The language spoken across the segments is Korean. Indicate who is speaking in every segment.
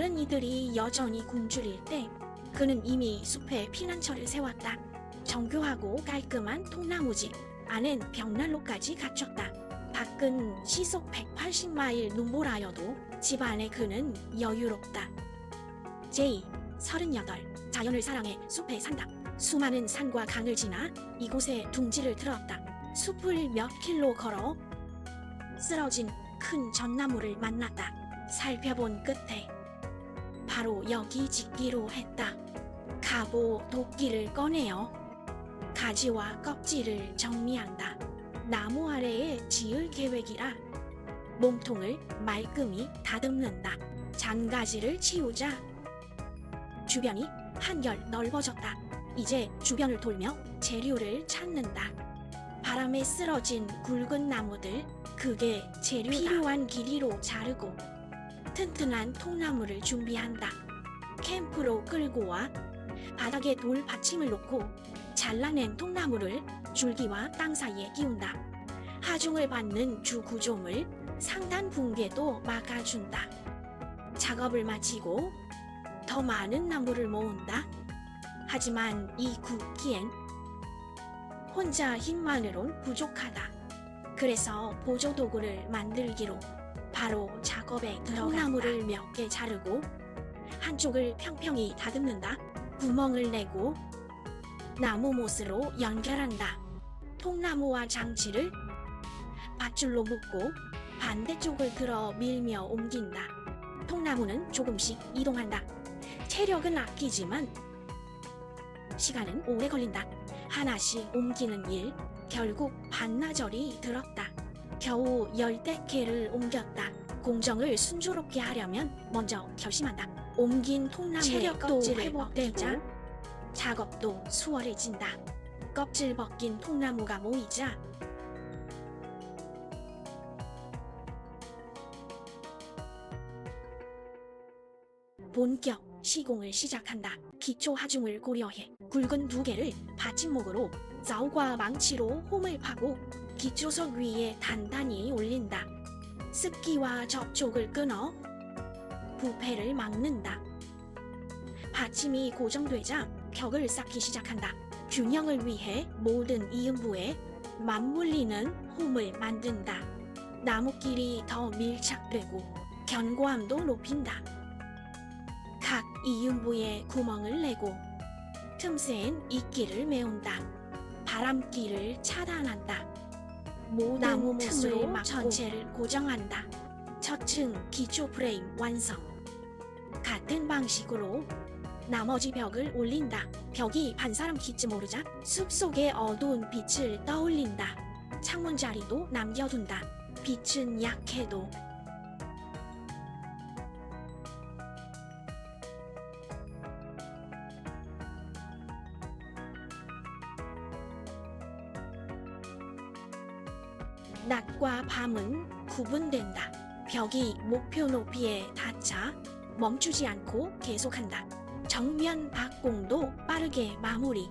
Speaker 1: 다른 이들이 여전히 굶주릴 때 그는 이미 숲에 피난처를 세웠다. 정교하고 깔끔한 통나무집 안엔 벽난로까지 갖췄다. 밖은 시속 180마일 눈보라여도 집 안에 그는 여유롭다. 제이 38 자연을 사랑해 숲에 산다. 수많은 산과 강을 지나 이곳에 둥지를 틀었다. 숲을 몇 킬로 걸어 쓰러진 큰 전나무를 만났다. 살펴본 끝에 바로 여기 짓기로 했다. 가보 도끼를 꺼내어 가지와 껍질을 정리한다. 나무 아래에 지을 계획이라 몸통을 말끔히 다듬는다. 잔가지를 치우자 주변이 한결 넓어졌다. 이제 주변을 돌며 재료를 찾는다. 바람에 쓰러진 굵은 나무들, 그게 재료 필요한 길이로 자르고 튼튼한 통나무를 준비한다. 캠프로 끌고 와 바닥에 돌 받침을 놓고 잘라낸 통나무를 줄기와 땅 사이에 끼운다. 하중을 받는 주 구조물 상단 붕괴도 막아준다. 작업을 마치고 더 많은 나무를 모은다. 하지만 이 굵기엔 혼자 힘만으론 부족하다. 그래서 보조 도구를 만들기로 바로 작 업에 들어간다. 나무를 몇개 자르고 한쪽을 평평히 다듬는다. 구멍을 내고 나무 못으로 연결한다. 통나무와 장치를 밧줄로 묶고 반대쪽을 들어 밀며 옮긴다. 통나무는 조금씩 이동한다. 체력은 아끼지만 시간은 오래 걸린다. 하나씩 옮기는 일, 결국 반나절이 들었다. 겨우 열댓 개를 옮겼다. 공정을 순조롭게 하려면 먼저 결심한다. 옮긴 통나무의
Speaker 2: 체력도
Speaker 1: 껍질을
Speaker 2: 회복되고
Speaker 1: 벗기자 작업도 수월해진다. 껍질 벗긴 통나무가 모이자 본격 시공을 시작한다. 기초 하중을 고려해 굵은 두 개를 받침목으로 자우과 망치로 홈을 파고 기초석 위에 단단히 올린다. 습기와 접촉을 끊어 부패를 막는다. 받침이 고정되자 벽을 쌓기 시작한다. 균형을 위해 모든 이음부에 맞물리는 홈을 만든다. 나무끼리 더 밀착되고 견고함도 높인다. 각 이음부에 구멍을 내고 틈새엔 이끼를 메운다. 바람기를 차단한다. 모든
Speaker 2: 나무
Speaker 1: 틈을 막고 전체를 고정한다. 첫층 기초 프레임 완성. 같은 방식으로 나머지 벽을 올린다. 벽이 반사람 키쯤 오르자 숲속의 어두운 빛을 떠올린다. 창문 자리도 남겨둔다. 빛은 약해도 낮과 밤은 구분된다. 벽이 목표 높이에 닿자 멈추지 않고 계속한다. 정면 박공도 빠르게 마무리.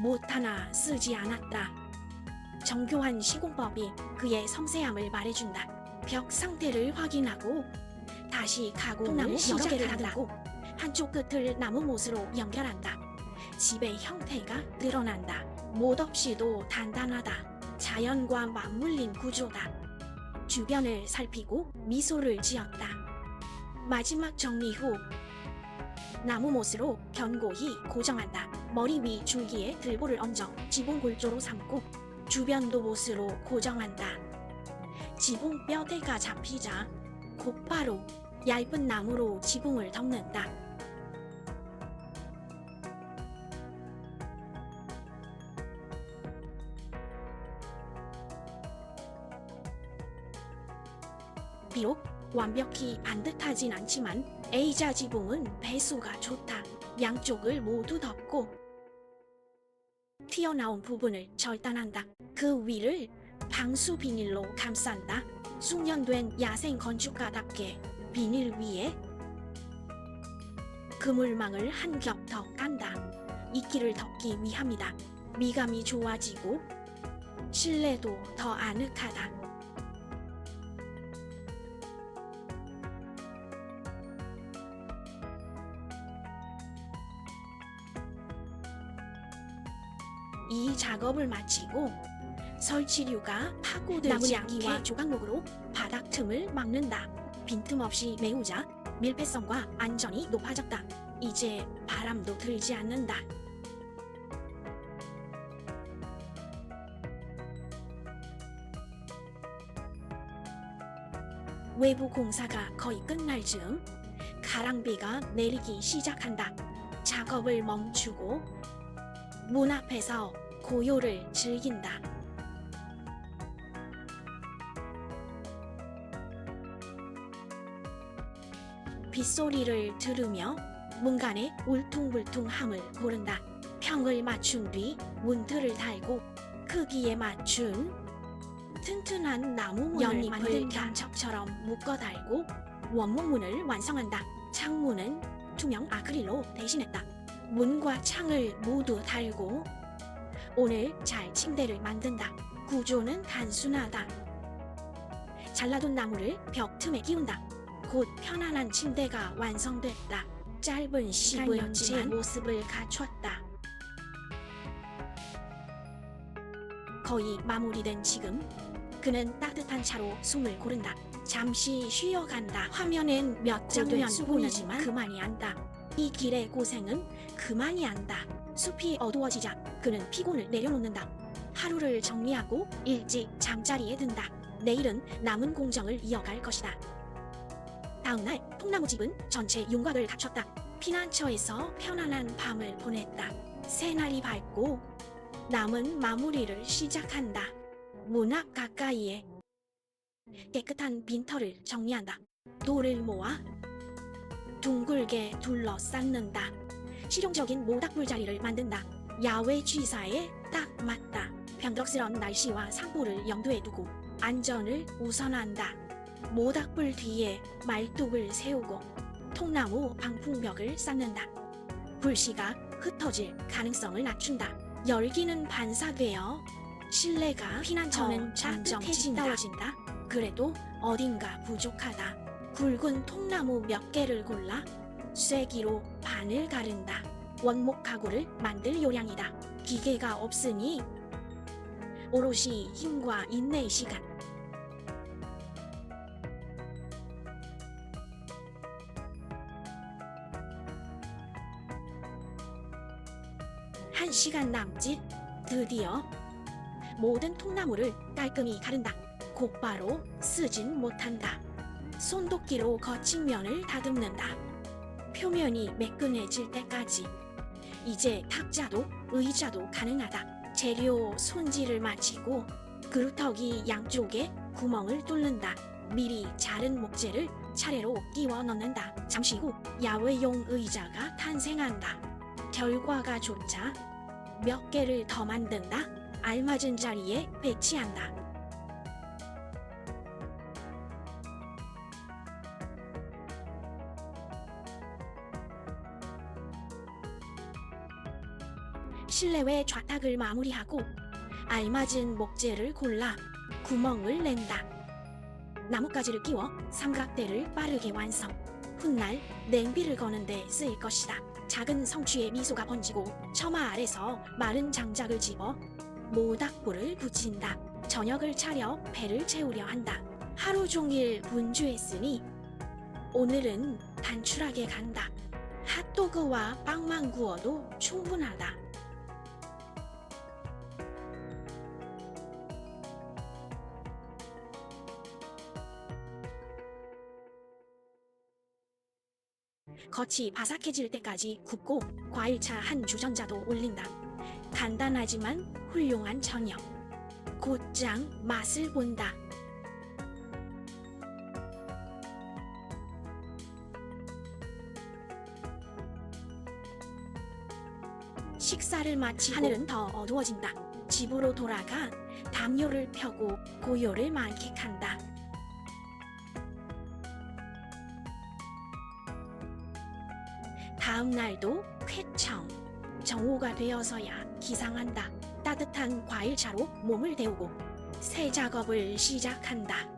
Speaker 1: 못 하나 쓰지 않았다. 정교한 시공법이 그의 섬세함을 말해준다. 벽 상태를 확인하고 다시 가공을
Speaker 2: 시작한다.
Speaker 1: 다듬고 한쪽 끝을 나무 못으로 연결한다. 집의 형태가 드러난다. 못 없이도 단단하다. 자연과 맞물린 구조다. 주변을 살피고 미소를 지었다. 마지막 정리 후 나무 못으로 견고히 고정한다. 머리 위 줄기에 들보를 얹어 지붕 골조로 삼고 주변도 못으로 고정한다. 지붕 뼈대가 잡히자 곧바로 얇은 나무로 지붕을 덮는다. 비록 완벽히 반듯하진 않지만 A자 지붕은 배수가 좋다. 양쪽을 모두 덮고 튀어나온 부분을 절단한다. 그 위를 방수 비닐로 감싼다. 숙련된 야생 건축가답게 비닐 위에 그물망을 한 겹 더 깐다. 이끼를 덮기 위함이다. 미감이 좋아지고 실내도 더 아늑하다. 이 작업을 마치고 설치류가 파고들지 않게 조각목으로 바닥 틈을 막는다. 빈틈없이 메우자 밀폐성과 안전이 높아졌다. 이제 바람도 들지 않는다. 외부 공사가 거의 끝날 즈음 가랑비가 내리기 시작한다. 작업을 멈추고 문 앞에서 고요를 즐긴다. 빗소리를 들으며 문간의 울퉁불퉁함을 고른다. 평을 맞춘 뒤 문틀을 달고 크기에 맞춘 튼튼한 나무 연잎을 경첩처럼 묶어 달고 원목문을 완성한다. 창문은 투명 아크릴로 대신했다. 문과 창을 모두 달고 오늘 잘 침대를 만든다. 구조는 단순하다. 잘라둔 나무를 벽 틈에 끼운다. 곧 편안한 침대가 완성됐다. 짧은 시간 제 모습을 갖췄다. 거의 마무리된 지금 그는 따뜻한 차로 숨을 고른다. 잠시 쉬어간다. 화면엔 몇 장면 뿐이지만 그만이 안다. 이 길의 고생은 그만이 안다. 숲이 어두워지자 그는 피곤을 내려놓는다. 하루를 정리하고 일찍 잠자리에 든다. 내일은 남은 공정을 이어갈 것이다. 다음날 통나무 집은 전체 윤곽을 갖췄다. 피난처에서 편안한 밤을 보냈다. 새날이 밝고 남은 마무리를 시작한다. 문 앞 가까이에 깨끗한 빈터를 정리한다. 돌을 모아 둥글게 둘러쌓는다. 실용적인 모닥불 자리를 만든다. 야외 취사에 딱 맞다. 변덕스러운 날씨와 상보를 염두에 두고 안전을 우선한다. 모닥불 뒤에 말뚝을 세우고 통나무 방풍벽을 쌓는다. 불씨가 흩어질 가능성을 낮춘다. 열기는 반사되어 실내가 피난처는 점점 따뜻해진다. 그래도 어딘가 부족하다. 굵은 통나무 몇 개를 골라 쐐기로 반을 가른다. 원목 가구를 만들 요량이다. 기계가 없으니 오롯이 힘과 인내의 시간. 한 시간 남짓 드디어 모든 통나무를 깔끔히 가른다. 곧바로 쓰진 못한다. 손도끼로 거친 면을 다듬는다. 표면이 매끈해질 때까지. 이제 탁자도 의자도 가능하다. 재료 손질을 마치고 그루터기 양쪽에 구멍을 뚫는다. 미리 자른 목재를 차례로 끼워 넣는다. 잠시 후 야외용 의자가 탄생한다. 결과가 좋자 몇 개를 더 만든다. 알맞은 자리에 배치한다. 실내외 좌탁을 마무리하고 알맞은 목재를 골라 구멍을 낸다. 나뭇가지를 끼워 삼각대를 빠르게 완성. 훗날 냄비를 거는 데 쓰일 것이다. 작은 성취의 미소가 번지고 처마 아래서 마른 장작을 집어 모닥불을 붙인다. 저녁을 차려 배를 채우려 한다. 하루 종일 분주했으니 오늘은 단출하게 간다. 핫도그와 빵만 구워도 충분하다. 겉이 바삭해질 때까지 굽고 과일차 한 주전자도 올린다. 간단하지만 훌륭한 저녁. 곧장 맛을 본다. 식사를 마치고 하늘은 더 어두워진다. 집으로 돌아가 담요를 펴고 고요를 만끽한다. 다음 날도 쾌청. 정오가 되어서야 기상한다. 따뜻한 과일차로 몸을 데우고 새 작업을 시작한다.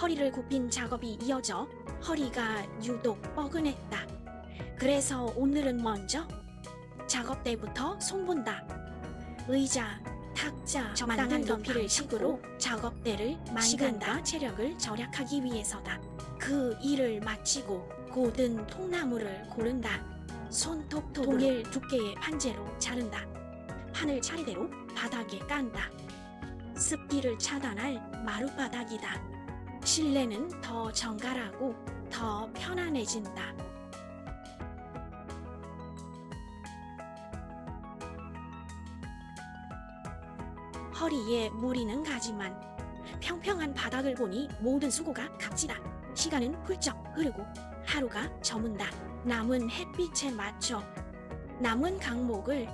Speaker 1: 허리를 굽힌 작업이 이어져 허리가 유독 뻐근했다. 그래서 오늘은 먼저 작업 때부터 손본다. 의자, 탁자, 적당한 높이를 식으로 작업대를 시간과 체력을 절약하기 위해서다. 그 일을 마치고 고든 통나무를 고른다. 손톱도 동일 두께의 판재로 자른다. 판을 차례대로 바닥에 깐다. 습기를 차단할 마룻바닥이다. 실내는 더 정갈하고 더 편안해진다. 허리에 무리는 가지만 평평한 바닥을 보니 모든 수고가 값지다. 시간은 훌쩍 흐르고 하루가 저문다. 남은 햇빛에 맞춰 남은 강목을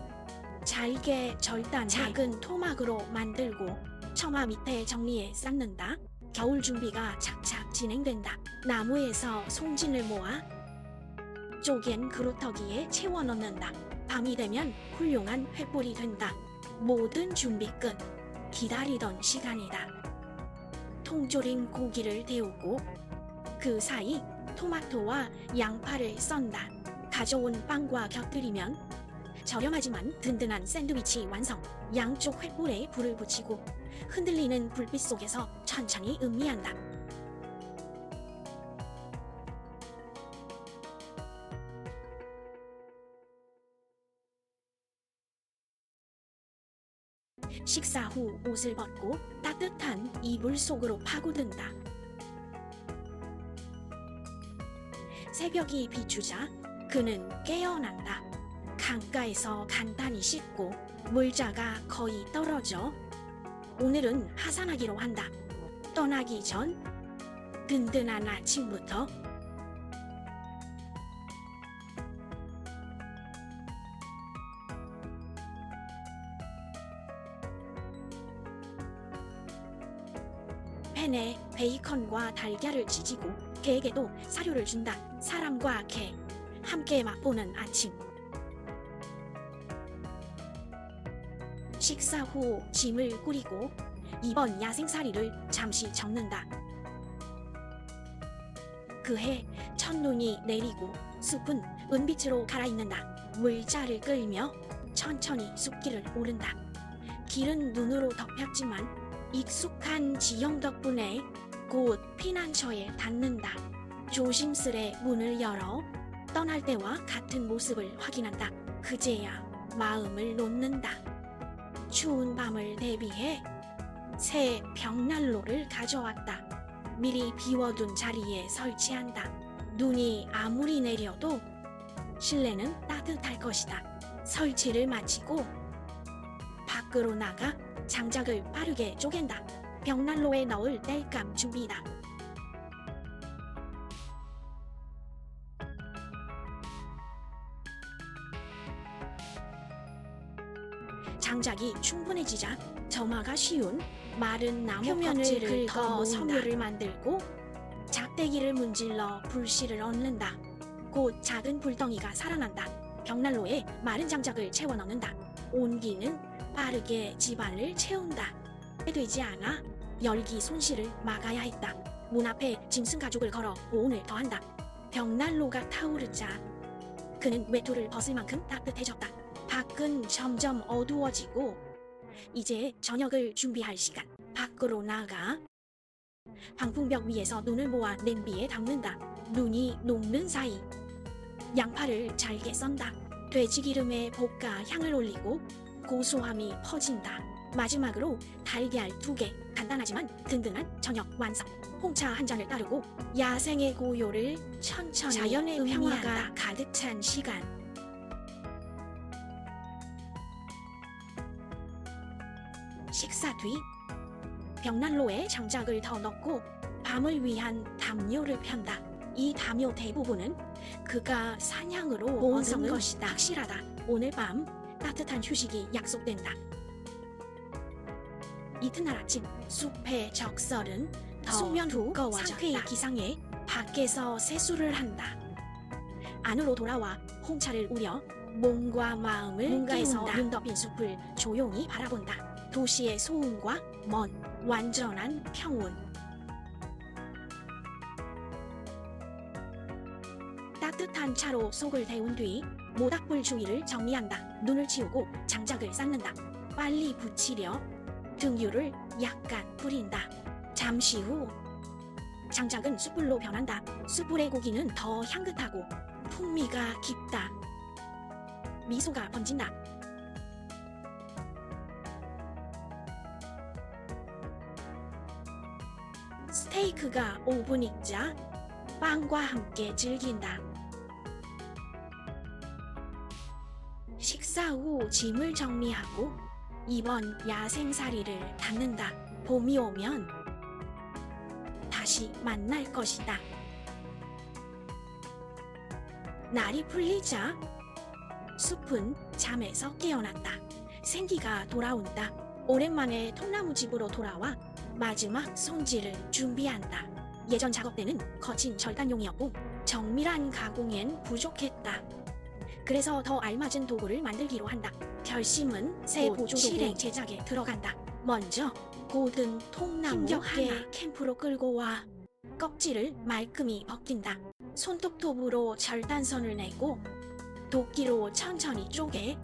Speaker 1: 잘게 절단 작은 토막으로 만들고 처마 밑에 정리해 쌓는다. 겨울 준비가 착착 진행된다. 나무에서 송진을 모아 쪼갠 그루터기에 채워 넣는다. 밤이 되면 훌륭한 횃불이 된다. 모든 준비 끝. 기다리던 시간이다. 통조림 고기를 데우고 그 사이 토마토와 양파를 썬다. 가져온 빵과 곁들이면 저렴하지만 든든한 샌드위치 완성. 양쪽 횃불에 불을 붙이고 흔들리는 불빛 속에서 천천히 음미한다. 식사 후 옷을 벗고 따뜻한 이불 속으로 파고든다. 새벽이 비추자 그는 깨어난다. 강가에서 간단히 씻고 물자가 거의 떨어져 오늘은 하산하기로 한다. 떠나기 전 든든한 아침부터 팬에 베이컨과 달걀을 지지고 개에게도 사료를 준다. 사람과 개 함께 맛보는 아침. 식사 후 짐을 꾸리고 이번 야생살이를 잠시 적는다. 그해 첫눈이 내리고 숲은 은빛으로 갈아입는다. 물자를 끌며 천천히 숲길을 오른다. 길은 눈으로 덮였지만 익숙한 지형 덕분에 곧 피난처에 닿는다. 조심스레 문을 열어 떠날 때와 같은 모습을 확인한다. 그제야 마음을 놓는다. 추운 밤을 대비해 새 벽난로를 가져왔다. 미리 비워둔 자리에 설치한다. 눈이 아무리 내려도 실내는 따뜻할 것이다. 설치를 마치고 밖으로 나가 장작을 빠르게 쪼갠다. 벽난로에 넣을 땔감 준비다. 장작이 충분해지자 점화가 쉬운 마른 나무
Speaker 2: 표면을
Speaker 1: 껍질을
Speaker 2: 긁어.
Speaker 1: 섬유를 만들고 작대기를 문질러 불씨를 얻는다. 곧 작은 불덩이가 살아난다. 벽난로에 마른 장작을 채워 넣는다. 온기는 빠르게 집안을 채운다. 되지 않아 열기 손실을 막아야 했다. 문 앞에 짐승 가죽을 걸어 보온을 더한다. 벽난로가 타오르자 그는 외투를 벗을 만큼 따뜻해졌다. 밖은 점점 어두워지고 이제 저녁을 준비할 시간. 밖으로 나가 방풍벽 위에서 눈을 모아 냄비에 담는다. 눈이 녹는 사이 양파를 잘게 썬다. 돼지 기름에 볶아 향을 올리고 고소함이 퍼진다. 마지막으로 달걀 두 개, 간단하지만 든든한 저녁 완성. 홍차 한 잔을 따르고 야생의 고요를 천천히 자연의 평화가 가득 찬 시간. 식사 뒤 벽난로에 장작을 더 넣고 밤을 위한 담요를 편다. 이 담요 대부분은 그가 사냥으로 모은 것이다. 확실하다. 오늘 밤 따뜻한 휴식이 약속된다. 이튿날 아침 숲의 적설은 더 수면 두꺼워졌다. 상쾌히 기상해 밖에서 세수를 한다. 안으로 돌아와 홍차를 우려 몸과 마음을 뭔가에서 눈 덮인 숲을 조용히 바라본다. 도시의 소음과 먼 완전한 평온. 따뜻한 차로 속을 데운 뒤 모닥불 주위를 정리한다. 눈을 치우고 장작을 쌓는다. 빨리 붙이려 등유를 약간 뿌린다. 잠시 후 장작은 숯불로 변한다. 숯불의 고기는 더 향긋하고 풍미가 깊다. 미소가 번진다. 스테이크가 5분 익자 빵과 함께 즐긴다. 식사 후 짐을 정리하고 이번 야생살이를 닫는다. 봄이 오면 다시 만날 것이다. 날이 풀리자 숲은 잠에서 깨어났다. 생기가 돌아온다. 오랜만에 통나무 집으로 돌아와 마지막 손질을 준비한다. 예전 작업 때는 거친 절단용이었고 정밀한 가공엔 부족했다. 그래서 더 알맞은 도구를 만들기로 한다. 결심은
Speaker 2: 새곧
Speaker 1: 보조
Speaker 2: 실행
Speaker 1: 제작에 들어간다. 먼저 고든 통나무 하나 캠프로 끌고 와 껍질을 말끔히 벗긴다. 손톱톱으로 절단선을 내고 도끼로 천천히 쪼개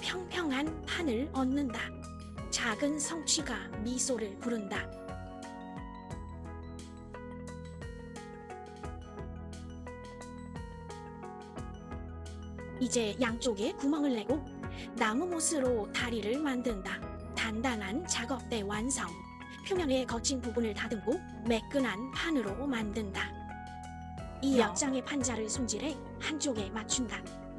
Speaker 1: 평평한 판을 얻는다. 작은 성취가 미소를 부른다. 이제 양쪽에 구멍을 내고 나무 못으로 다리를 만든다. 단단한 작업대 완성. 표면의 거친 부분을 다듬고 매끈한 판으로 만든다. 이
Speaker 2: 이어.
Speaker 1: 몇 장의 판자를 손질해 한쪽에 맞춘다.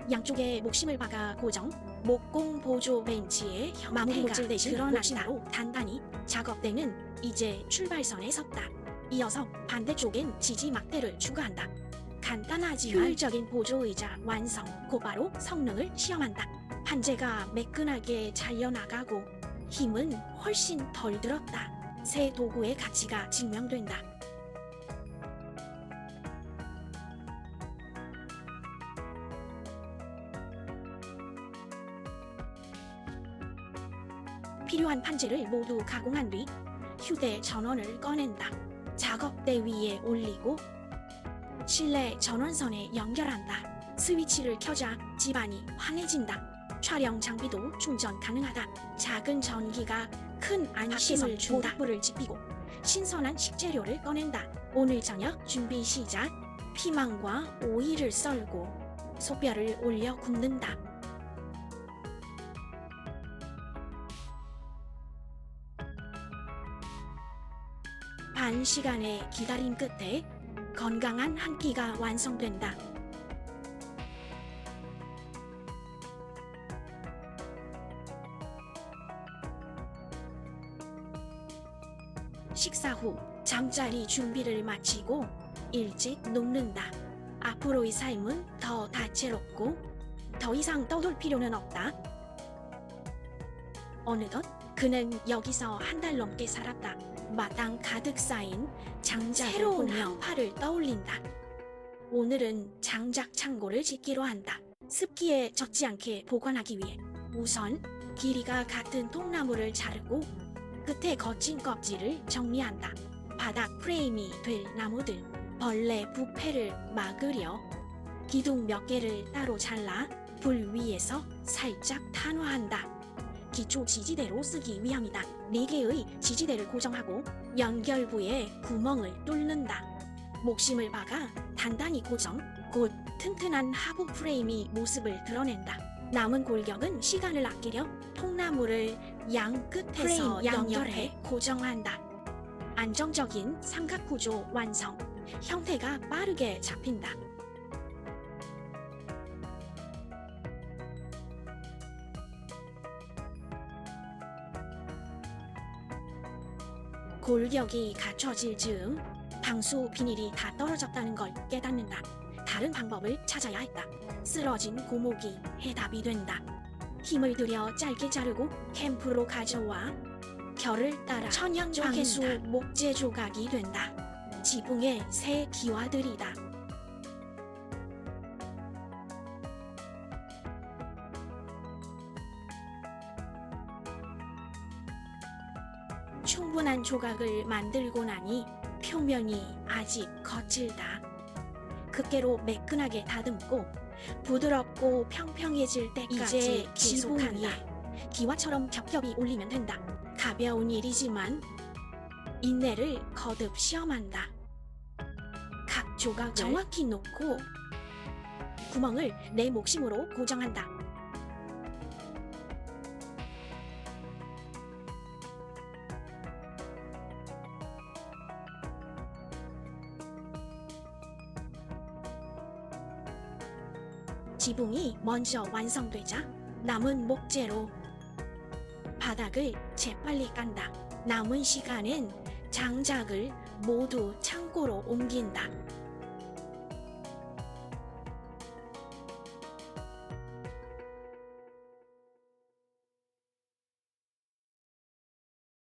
Speaker 1: 양쪽에 목심을 박아 고정. 목공 보조 벤치에 마무리 못질 대신 드러난다로 단단히 작업대는 이제 출발선에 섰다. 이어서 반대쪽엔 지지 막대를 추가한다. 간단하지만 효율적인 보조 의자 완성. 곧바로 성능을 시험한다. 판재가 매끈하게 잘려나가고 힘은 훨씬 덜 들었다. 새 도구의 가치가 증명된다. 필요한 판재를 모두 가공한 뒤 휴대 전원을 꺼낸다. 작업대 위에 올리고 실내 전원선에 연결한다. 스위치를 켜자 집안이 환해진다. 촬영 장비도 충전 가능하다. 작은 전기가 큰 안심을 준다. 불을 지피고 신선한 식재료를 꺼낸다. 오늘 저녁 준비 시작. 피망과 오이를 썰고 소뼈를 올려 굽는다. 반 시간의 기다림 끝에 건강한 한 끼가 완성된다. 식사 후 잠자리 준비를 마치고 일찍 눕는다. 앞으로의 삶은 더 다채롭고 더 이상 떠돌 필요는 없다. 어느덧 그는 여기서 한 달 넘게 살았다. 마당 가득 쌓인 장작을
Speaker 2: 새로운
Speaker 1: 한파를 떠올린다. 오늘은 장작 창고를 짓기로 한다. 습기에 젖지 않게 보관하기 위해 우선 길이가 같은 통나무를 자르고 끝에 거친 껍질을 정리한다. 바닥 프레임이 될 나무들, 벌레 부패를 막으려 기둥 몇 개를 따로 잘라 불 위에서 살짝 탄화한다. 기초 지지대로 쓰기 위함이다. 네 개의 지지대를 고정하고 연결부에 구멍을 뚫는다. 목심을 박아 단단히 고정, 곧 튼튼한 하부 프레임이 모습을 드러낸다. 남은 골격은 시간을 아끼려 통나무를 양 끝에서
Speaker 2: 프레임
Speaker 1: 연결해 고정한다. 안정적인 삼각 구조 완성. 형태가 빠르게 잡힌다. 골격이 갖춰질 즈음 방수 비닐이 다 떨어졌다는 걸 깨닫는다. 다른 방법을 찾아야 했다. 쓰러진 고목이 해답이 된다. 힘을 들여 짧게 자르고 캠프로 가져와 결을 따라 천연 방수 목재 조각이 된다. 지붕의 새 기와들이다. 충분한 조각을 만들고 나니 표면이 아직 거칠다. 극계로 매끈하게 다듬고 부드럽고 평평해질 때까지
Speaker 2: 이제
Speaker 1: 계속한다. 기와처럼 겹겹이 올리면 된다. 가벼운 일이지만 인내를 거듭 시험한다. 각 조각
Speaker 2: 네.
Speaker 1: 정확히 놓고 구멍을 내 목심으로 고정한다. 지붕이 먼저 완성되자 남은 목재로 바닥을 재빨리 깐다. 남은 시간은 장작을 모두 창고로 옮긴다.